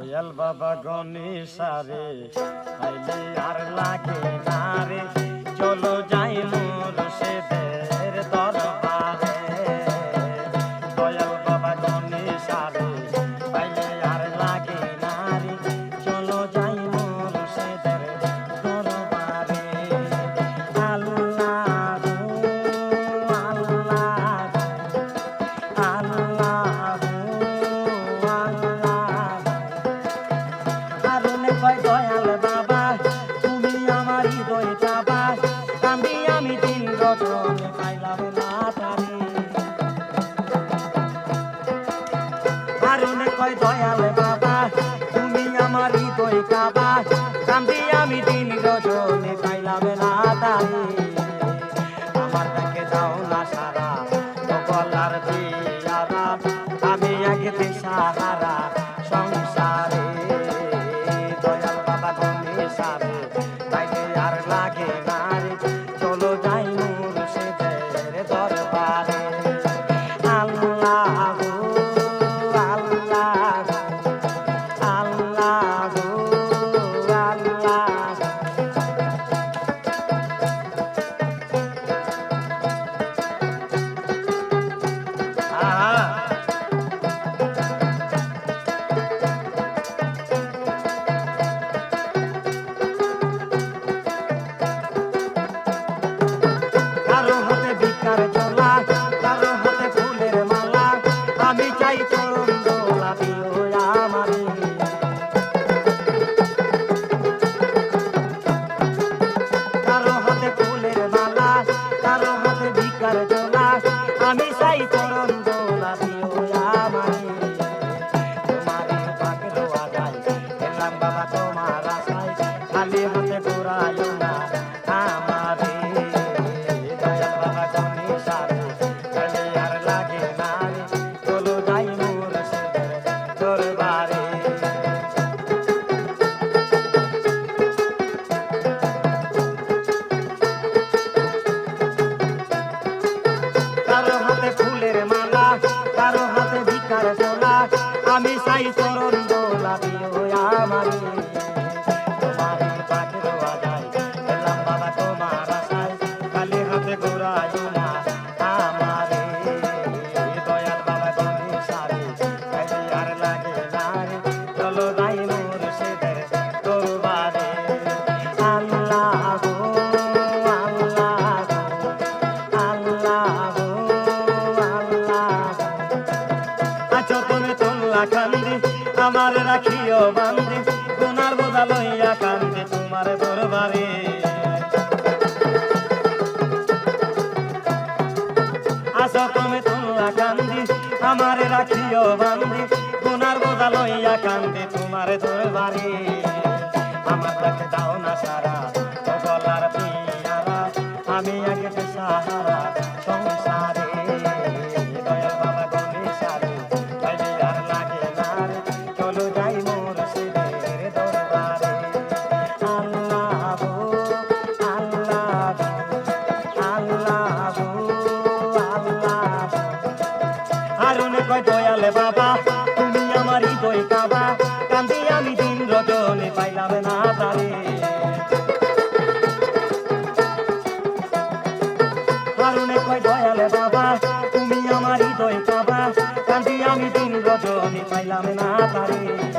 দয়াল বাবা গণেশারে আইলে আর লাগে না রে। চলো যাই মোর সে কাবাস কান্দি আমি দিন রজনে পাইলাম না তাই আমার তাকে যাও না সারা বলার দিয়ারা। আমি এক দিশাহারা সংসারে, দয়াল বাবা গণেশ রাখিও বান্দি, সোনার বোঝা লইয়া কান্দি তোমার দরবারে। আসো তুমি তোমরা কান্দি, আমার রাখিও বান্দি, সোনার বোঝা লইয়া কান্দি তোমার দরবারে। আমার কাছে বাবা তুমি আমার হৃদয় বাবা কান্দি আমি দিন রজনী পাইলাম না তারে।